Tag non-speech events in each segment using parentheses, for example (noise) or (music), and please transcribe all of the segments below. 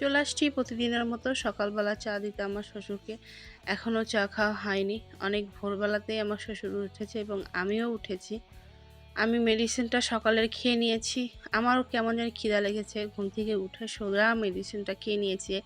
চলে আসছি প্রতিদিনের মতো সকালবেলা চা দিতে আমার শ্বশুরকে। এখনও চা খাওয়া হয়নি। অনেক ভোরবেলাতেই আমার শ্বশুর উঠেছে এবং আমিও উঠেছি। আমি মেডিসিনটা সকালের খেয়ে নিয়েছি। আমারও কেমন যেন খিদা লেগেছে। ঘুম থেকে উঠে সোজা মেডিসিনটা খেয়ে নিয়েছি।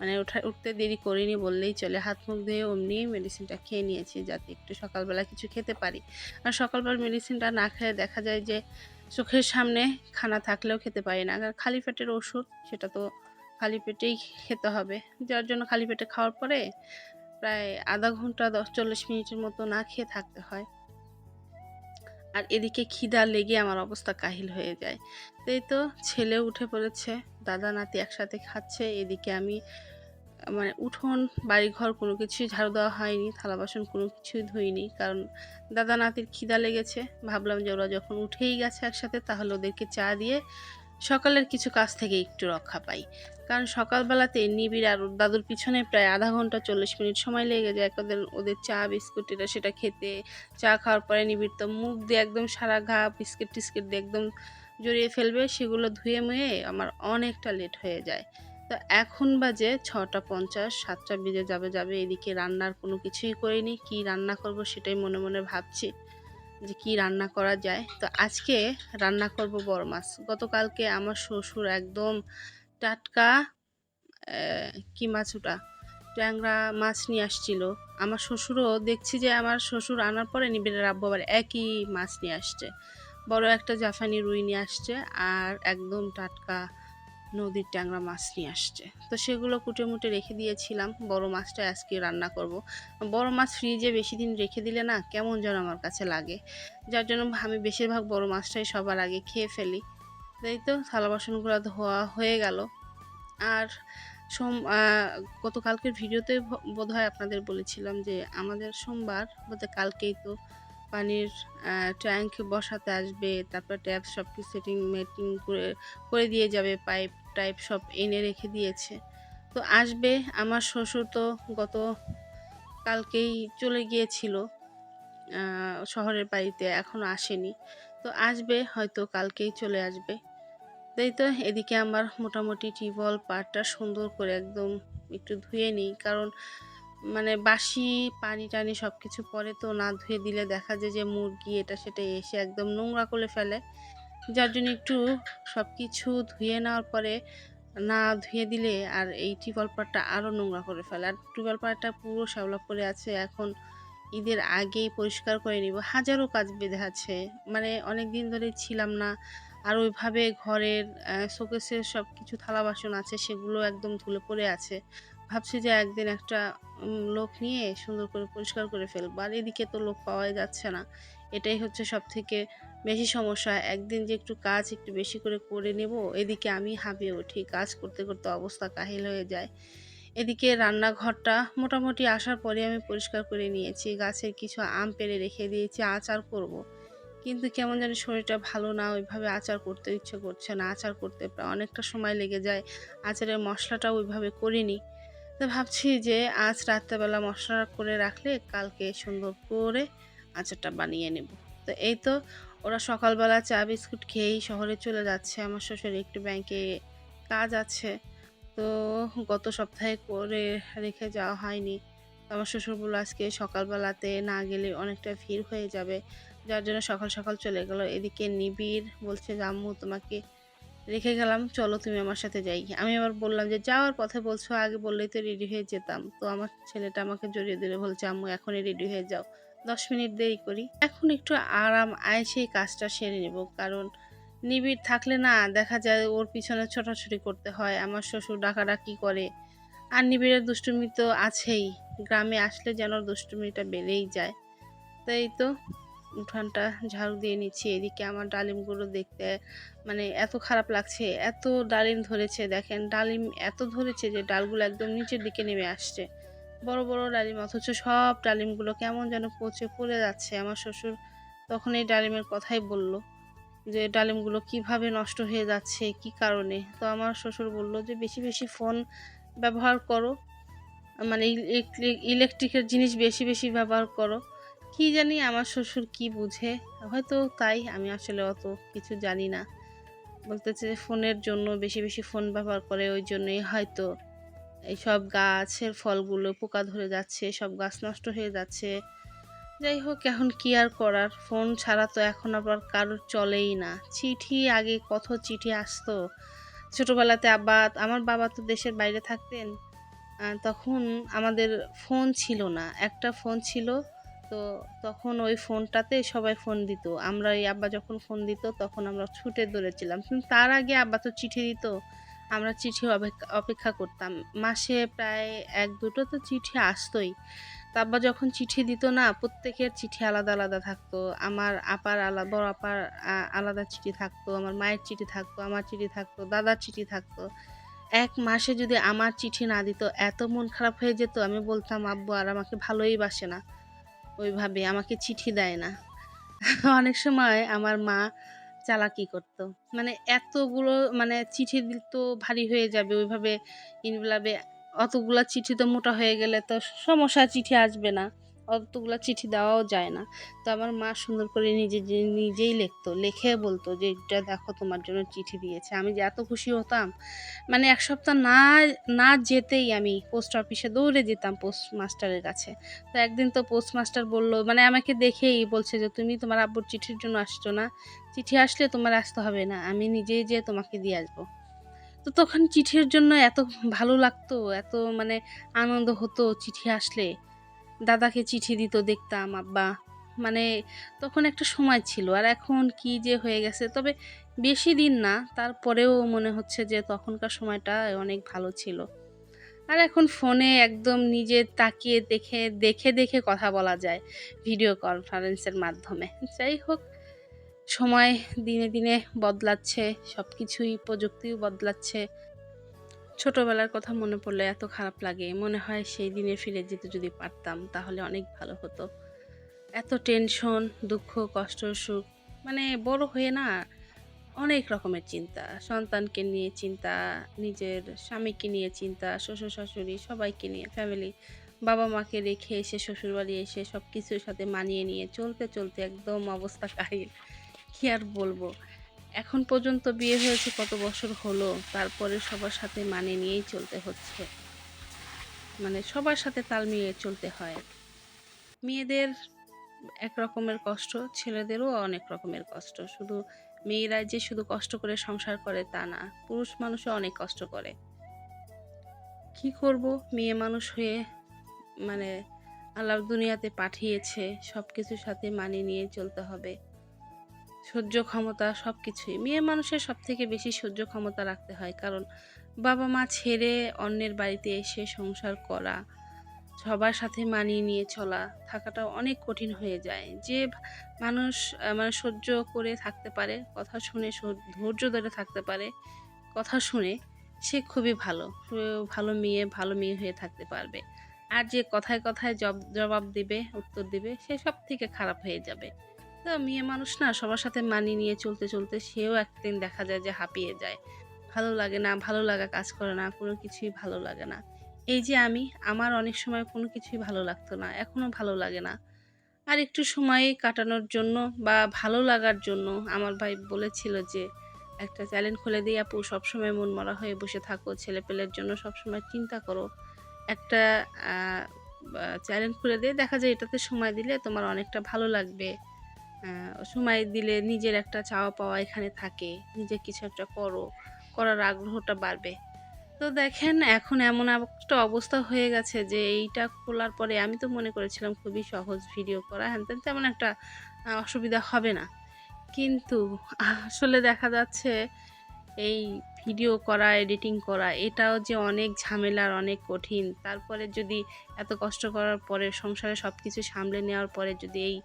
মানে উঠা, উঠতে দেরি করিনি বললেই চলে। হাত মুখ ধুয়ে অমনি মেডিসিনটা খেয়ে নিয়েছি যাতে একটু সকালবেলা কিছু খেতে পারি। আর সকালবেলা মেডিসিনটা না খেলে দেখা যায় যে চোখের সামনে খানা থাকলেও খেতে পারি না। আর খালি পেটের ওষুধ, সেটা তো খালি পেটেই খেতে হবে। যার জন্য খালি পেটে খাওয়ার পরে প্রায় আধা ঘণ্টা, দশ, চল্লিশ মিনিটের মতো না খেয়ে থাকতে হয়। আর এদিকে খিদা লেগে আমার অবস্থা কাহিল হয়ে যায়। তাই তো ছেলে উঠে পড়েছে, দাদা, নাতি একসাথে খাচ্ছে। এদিকে আমি মানে উঠোন, বাড়িঘর কোনো কিছুই ঝাড়ু দেওয়া হয়নি, থালা বাসন কোনো কিছুই ধুইনি। কারণ দাদা, নাতির খিদা লেগেছে। ভাবলাম যে ওরা যখন উঠেই গেছে একসাথে, তাহলে ওদেরকে চা দিয়ে সকালের কিছু কাজ থেকে একটু রক্ষা পাই। কারণ সকালবেলাতে নিবিড় আর দাদুর পিছনে প্রায় আধা ঘণ্টা চল্লিশ মিনিট সময় লেগে যায়। ওদের ওদের চা, বিস্কুট এটা সেটা খেতে, চা খাওয়ার পরে নিবিড় তো মুখ দিয়ে একদম সারা ঘা, বিস্কিট টিস্কিট দিয়ে একদম জড়িয়ে ফেলবে, সেগুলো ধুয়ে মুয়ে আমার অনেকটা লেট হয়ে যায়। তো এখন বাজে ছটা পঞ্চাশ, সাতটা বেজে যাবে যাবে, এদিকে রান্নার কোনো কিছুই করিনি, কি রান্না করব সেটাই মনে মনে ভাবছি। যে কি রান্না করা যায়। তো আজকে রান্না করব বড় মাছ। গতকালকে আমার শ্বশুর একদম টাটকা কি মাছ ওটা? ট্যাংরা মাছ নিয়ে আসছিল। আমার শ্বশুরও দেখছি যে আমার শ্বশুর আনার পরে নিবিড়ের আব্বু আবার একই মাছ নিয়ে আসছে। বড় একটা জাফানি রুই নিয়ে আসছে আর একদম টাটকা নদীর ট্যাংরা মাছ নিয়ে আসছে। তো সেগুলো কুটে মুটে রেখে দিয়েছিলাম। বড় মাছটা আজকে রান্না করব। বড় মাছ ফ্রিজে বেশি দিন রেখে দিলে না কেমন যেন আমার কাছে লাগে। যার জন্য আমি বেশিরভাগ বড় মাছটাই সবার আগে খেয়ে ফেলি। তাই তো থালা বাসনগুলো ধোয়া হয়ে গেল। আর সোম গতকালকের ভিডিওতে বোধ হয় আপনাদের বলেছিলাম যে আমাদের সোমবার বলতে কালকেই তো পানির ট্যাঙ্ক বসাতে আসবে, তারপর ট্যাপ সব কিছু সেটিং মেটিং করে করে দিয়ে যাবে পাইপ টাইপ সব এনে রেখে দিয়েছে। তো আসবে, আমার শ্বশুর তো গত কালকেই চলে গিয়েছিল শহরের বাড়িতে, এখনও আসেনি। তো আসবে, হয়তো কালকেই চলে আসবে। তাই তো এদিকে আমার মোটামুটি টিউবওয়েল পাড়টা সুন্দর করে একদম একটু ধুয়ে নিই, কারণ মানে বাসি পানি টানি সব কিছু পরে তো না ধুয়ে দিলে দেখা যায় যে মুরগি, এটা সেটা এসে একদম নোংরা করে ফেলে। যার জন্য একটু সব কিছু ধুয়ে নেওয়ার পরে না ধুয়ে দিলে আর এই টিউবওয়েল পাড়টা আরও নোংরা করে ফেলে। আর টিউবওয়েল পাড়টা পুরো শ্যাওলা পড়ে আছে, এখন ঈদের আগেই পরিষ্কার করে নিব। হাজারো কাজ বেঁধে আছে মানে অনেক দিন ধরে ছিলাম না। আর ওইভাবে ঘরের শোকেসের সব কিছু থালা বাসন আছে, সেগুলো একদম ধুলে পড়ে আছে। ভাবছি যে একদিন একটা লোক নিয়ে সুন্দর করে পরিষ্কার করে ফেলব। আর এদিকে তো লোক পাওয়াই যাচ্ছে না। এটাই হচ্ছে সব থেকে বেশি সমস্যা একদিন যে একটু কাজ একটু বেশি করে করে নেব, এদিকে আমি হাঁপিয়ে উঠি। কাজ করতে করতে অবস্থা কাহিল হয়ে যায়। এদিকে রান্নাঘরটা মোটামুটি আসার পরে আমি পরিষ্কার করে নিয়েছি। গাছের কিছু আম পেড়ে রেখে দিয়েছি, আচার করব। কিন্তু কেমন জানি শরীরটা ভালো না, ওইভাবে আচার করতে ইচ্ছে করছে না। আচার করতে প্রায় অনেকটা সময় লেগে যায়। আচারের মশলাটা ওইভাবে করিনি। তো ভাবছি যে আজ রাত্রেবেলা মশলা করে রাখলে কালকে সুন্দর করে আচারটা বানিয়ে নেব। তো এই তো ওরা সকালবেলা চা বিস্কুট খেয়েই শহরে চলে যাচ্ছে। আমার শ্বশুর একটু ব্যাংকে কাজ আছে। তো গত সপ্তাহে করে রেখে যাওয়া হয়নি। আমার শ্বশুর বলল, আজকে সকালবেলাতে না গেলে অনেকটা ভিড় হয়ে যাবে। যার জন্য সকাল সকাল চলে গেল। এদিকে নিবিড় বলছে যে আম্মু, তোমাকে রেখে গেলাম। চলো তুমি আমার সাথে যাই। আমি আবার বললাম যে, যাওয়ার পথে বলছো, আগে বললেই তো রেডি হয়ে যেতাম। তো আমার ছেলেটা আমাকে জড়িয়ে ধরে বলছে, আম্মু, এখনই রেডি হয়ে যাও। দশ মিনিট দেরি করি। এখন একটু আরাম আয়েসেই কাজটা সেরে নেব, কারণ নিবিড় থাকলে না দেখা যায় ওর পিছনে ছোটাছুটি করতে হয়, আমার শ্বশুর ডাকাডাকি করে। আর নিবিড়ের দুষ্টুমি তো আছেই, গ্রামে আসলে যেন দুষ্টুমিটা বেড়েই যায়। তাই তো উঠানটা ঝাড়ু দিয়ে নিচ্ছি, এদিকে আমার ডালিমগুলো দেখতে মানে এত খারাপ লাগছে, এত ডালিম ধরেছে, দেখেন ডালিম এত ধরেছে যে ডালগুলো একদম নিচের দিকে নেমে আসছে। বড় বড় ডালিম, অথচ সব ডালিমগুলো কেমন যেন পচে পড়ে যাচ্ছে। আমার শ্বশুর তখন এই ডালিমের কথাই বলল যে, ডালিমগুলো কীভাবে নষ্ট হয়ে যাচ্ছে, কি কারণে? তো আমার শ্বশুর বলল যে, বেশি বেশি ফোন ব্যবহার করো। মানে ইলেকট্রিকের জিনিস বেশি বেশি ব্যবহার করো। কি জানি আমার শ্বশুর কি বুঝে? হয়তো তাই, আমি আসলে অত কিছু জানি না। বলতেছে ফোনের জন্য বেশি বেশি ফোন ব্যবহার করে, ওই জন্যই হয়তো এইসব গাছের ফলগুলো পোকা ধরে যাচ্ছে সব গাছ নষ্ট হয়ে যাচ্ছে। যাই হোক, এখন কি আর করার? ফোন ছাড়া তো এখন আবার কারোর চলেই না। চিঠি আগে কত চিঠি আসতো? ছোটোবেলাতে আব্বা আমার বাবা তো দেশের বাইরে থাকতেন তখন আমাদের ফোন ছিল না। একটা ফোন ছিল, তো তখন ওই ফোনটাতে সবাই ফোন দিত। আমরা ওই আব্বা যখন ফোন দিত, তখন আমরা ছুটে দৌড়েছিলাম। কিন্তু তার আগে আব্বা তো চিঠি দিত। আমরা চিঠি অপেক্ষা করতাম। মাসে প্রায় এক দুটো তো চিঠি আসতোই। তা আব্বা যখন চিঠি দিত না, প্রত্যেকের চিঠি আলাদা আলাদা থাকতো। আমার আপার আলাদা বড় আপার আলাদা চিঠি থাকতো, আমার মায়ের চিঠি থাকতো, আমার চিঠি থাকতো, দাদার চিঠি থাকতো। এক মাসে যদি আমার চিঠি না দিত, এত মন খারাপ হয়ে যেত, আমি বলতাম, আব্বু, আর আমাকে ভালোই বাসে না। ওইভাবে আমাকে চিঠি দেয় না। (laughs) অনেক সময় আমার মা চালাকি করত। মানে এতগুলো মানে চিঠি তো ভারী হয়ে যাবে, ওইভাবে ইনভেলাবে অতগুলো চিঠি তো মোটা হয়ে গেলে তো সমস্যা চিঠি আসবে না। অতগুলো চিঠি দেওয়াও যায় না। তো আমার মা সুন্দর করে নিজে নিজেই লিখতো, লিখে বলতো যে, এটা দেখো তোমার জন্য চিঠি দিয়েছে। আমি যে এত খুশি হতাম মানে এক সপ্তাহ না না যেতেই আমি পোস্ট অফিসে দৌড়ে যেতাম পোস্ট মাস্টারের কাছে। তো একদিন তো পোস্ট মাস্টার বলল মানে আমাকে দেখেই বলছে যে, তুমি তোমার আব্বুর চিঠির জন্য আসছো না। চিঠি আসলে তোমার আসতে হবে না, আমি নিজেই যেয়ে তোমাকে দিয়ে আসব। তো তখন চিঠির জন্য এত ভালো লাগতো, এত মানে আনন্দ হতো চিঠি আসলে। দাদাকে চিঠি দিত দেখতাম, আব্বা। মানে তখন একটা সময় ছিল, আর এখন কি যে হয়ে গেছে। তবে বেশি দিন না, তারপরেও মনে হচ্ছে যে তখনকার সময়টা অনেক ভালো ছিল। আর এখন ফোনে একদম নিজে তাকিয়ে দেখে দেখে দেখে কথা বলা যায় ভিডিও কনফারেন্সের মাধ্যমে। যাই হোক, সময় দিনে দিনে বদলাচ্ছে সব কিছুই প্রযুক্তিও বদলাচ্ছে। ছোটবেলার কথা মনে পড়লে এত খারাপ লাগে। মনে হয় সেই দিনে ফিরে যেতে যদি পারতাম, তাহলে অনেক ভালো হতো। এত টেনশন, দুঃখ, কষ্ট, সুখ মানে বড় হয়ে না অনেক রকমের চিন্তা। সন্তানকে নিয়ে চিন্তা, নিজের স্বামীকে নিয়ে চিন্তা, শ্বশুর, শাশুড়ি, সবাইকে নিয়ে ফ্যামিলি বাবা মাকে রেখে এসে শ্বশুরবাড়ি এসে সব কিছুর সাথে মানিয়ে নিয়ে চলতে চলতে একদম অবস্থা কাহিল। কী আর বলব? এখন পর্যন্ত বিয়ে হয়েছে কত বছর হলো, তারপরে সবার সাথে মানে নিয়েই চলতে হচ্ছে। মানে সবার সাথে তাল মিলিয়ে চলতে হয়। মেয়েদের এক রকমের কষ্ট, ছেলেদেরও অনেক রকমের কষ্ট। শুধু মেয়েরাই যে শুধু কষ্ট করে সংসার করে তা না, পুরুষ মানুষও অনেক কষ্ট করে। কি করব? মেয়ে মানুষ হয়ে মানে আল্লাহ দুনিয়াতে পাঠিয়েছে সব কিছুর সাথে মানিয়ে নিয়ে চলতে হবে। সহ্য ক্ষমতা সব কিছুই মেয়ে মানুষের সব থেকে বেশি সহ্য ক্ষমতা রাখতে হয় কারণ বাবা মা ছেড়ে অন্যের বাড়িতে এসে সংসার করা, সবার সাথে মানিয়ে নিয়ে চলা থাকাটা অনেক কঠিন হয়ে যায়। যে মানুষ মানে সহ্য করে থাকতে পারে, কথা শুনে ধৈর্য ধরে থাকতে পারে, কথা শুনে সে খুবই ভালো। ভালো মেয়ে ভালো মেয়ে হয়ে থাকতে পারবে। আর যে কথায় কথায় জব, জবাব দিবে, উত্তর দিবে, সে সব থেকে খারাপ হয়ে যাবে। তো মেয়ে মানুষ না সবার সাথে মানিয়ে নিয়ে চলতে চলতে সেও একদিন দেখা যায় যে হাঁপিয়ে যায়। ভালো লাগে না, ভালো লাগা কাজ করে না, কোনো কিছুই ভালো লাগে না। এই যে আমি, আমার অনেক সময় কোনো কিছুই ভালো লাগতো না এখনও ভালো লাগে না। আর একটু সময় কাটানোর জন্য বা ভালো লাগার জন্য আমার ভাই বলেছিল যে, একটা চ্যালেঞ্জ খুলে দিয়ে আপু, সবসময় মন মরা হয়ে বসে থাকো ছেলে পেলের জন্য সবসময় চিন্তা করো। একটা চ্যালেঞ্জ খুলে দিয়ে দেখা যায় এটাতে সময় দিলে তোমার অনেকটা ভালো লাগবে। সময় দিলে নিজের একটা চাওয়া পাওয়া এখানে থাকে, নিজে কিছু একটা করো, করার আগ্রহটা বাড়বে। তো দেখেন, এখন এমন একটা অবস্থা হয়ে গেছে যে এইটা খোলার পরে আমি তো মনে করেছিলাম খুবই সহজ ভিডিও করা, হ্যান তেন তেমন একটা অসুবিধা হবে না। কিন্তু আসলে দেখা যাচ্ছে এই ভিডিও করা এডিটিং করা, এটাও যে অনেক ঝামেলার অনেক কঠিন। তারপরে যদি এত কষ্ট করার পরে সংসারে সব কিছু সামলে নেওয়ার পরে যদি এই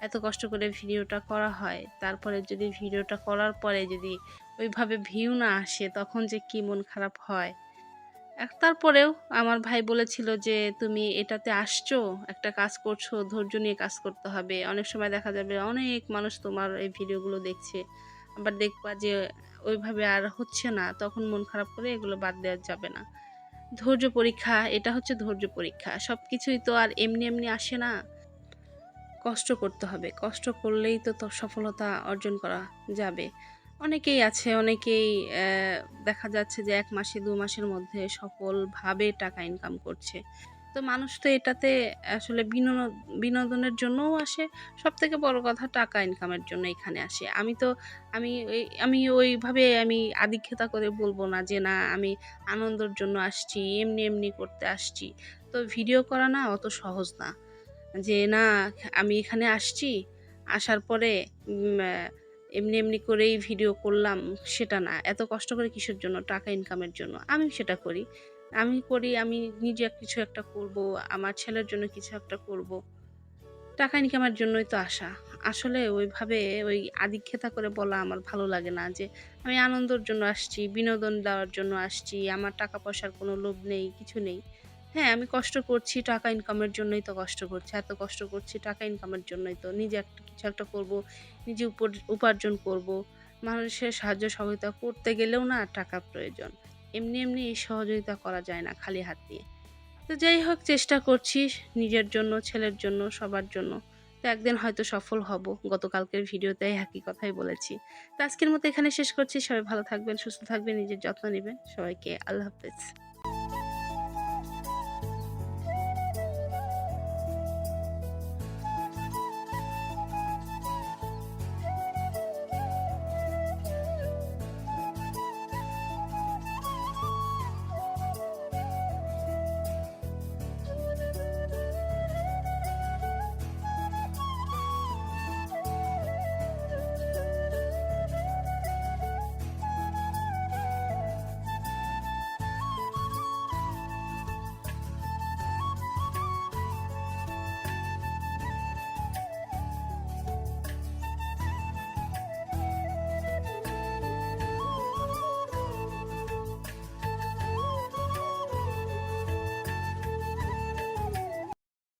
এত কষ্ট করে ভিডিওটা করা হয়, তারপরে যদি ভিডিওটা করার পরে যদি ওইভাবে ভিউ না আসে, তখন যে কী মন খারাপ হয়? তারপরেও আমার ভাই বলেছিল যে, তুমি এটাতে আসছো, একটা কাজ করছ, ধৈর্য নিয়ে কাজ করতে হবে। অনেক সময় দেখা যাবে অনেক মানুষ তোমার এই ভিডিওগুলো দেখছে, আবার দেখবা যে ওইভাবে আর হচ্ছে না, তখন মন খারাপ করে এগুলো বাদ দেওয়া যাবে না। ধৈর্য পরীক্ষা, এটা হচ্ছে ধৈর্য পরীক্ষা সব কিছুই তো আর এমনি এমনি আসে না। কষ্ট করতে হবে। কষ্ট করলেই তো সফলতা অর্জন করা যাবে। অনেকেই আছে, অনেকেই দেখা যাচ্ছে যে এক মাসে, দু মাসের মধ্যে সফলভাবে টাকা ইনকাম করছে। তো মানুষ তো এটাতে আসলে বিনোদন বিনোদনের জন্যও আসে সব থেকে বড় কথা টাকা ইনকামের জন্য এখানে আসে। আমি তো, আমি আমি ওইভাবে আমি আদিক্ষেতা করে বলব না যে না, আমি আনন্দের জন্য আসছি, এমনি এমনি করতে আসছি। তো ভিডিও করা না অত সহজ না। যে, না, আমি এখানে আসছি। আসার পরে এমনি এমনি করেই ভিডিও করলাম। সেটা না, এত কষ্ট করে কিসের জন্য? টাকা ইনকামের জন্য। আমি সেটা করি। আমি করি, আমি নিজে কিছু একটা করব, আমার ছেলের জন্য কিছু একটা করব। টাকা ইনকামের জন্যই তো আসা। আসলে ওইভাবে ওই আদিক্ষেতা করে বলা আমার ভালো লাগে না যে, আমি আনন্দের জন্য আসছি, বিনোদন দেওয়ার জন্য আসছি, আমার টাকা পয়সার কোনো লোভ নেই, কিছু নেই। হ্যাঁ আমি কষ্ট করছি টাকা ইনকামের জন্যই তো কষ্ট করছি, এত কষ্ট করছি টাকা ইনকামের জন্যই তো। নিজে একটা, কিছু একটা করব, নিজে উপর- উপার্জন করব। মানুষের সাহায্য সহযোগিতা করতে গেলেও না টাকা প্রয়োজন। এমনি এমনি এই সহযোগিতা করা যায় না খালি হাত দিয়ে। তো যাই হোক, চেষ্টা করছি নিজের জন্য, ছেলের জন্য, সবার জন্য। তো একদিন হয়তো সফল হব, গতকালকের ভিডিওতে একই কথাই বলেছি। তো আজকের মতো এখানে শেষ করছি, সবাই ভালো থাকবেন, সুস্থ থাকবেন, নিজের যত্ন নেবেন। সবাইকে আল্লাহ হাফেজ।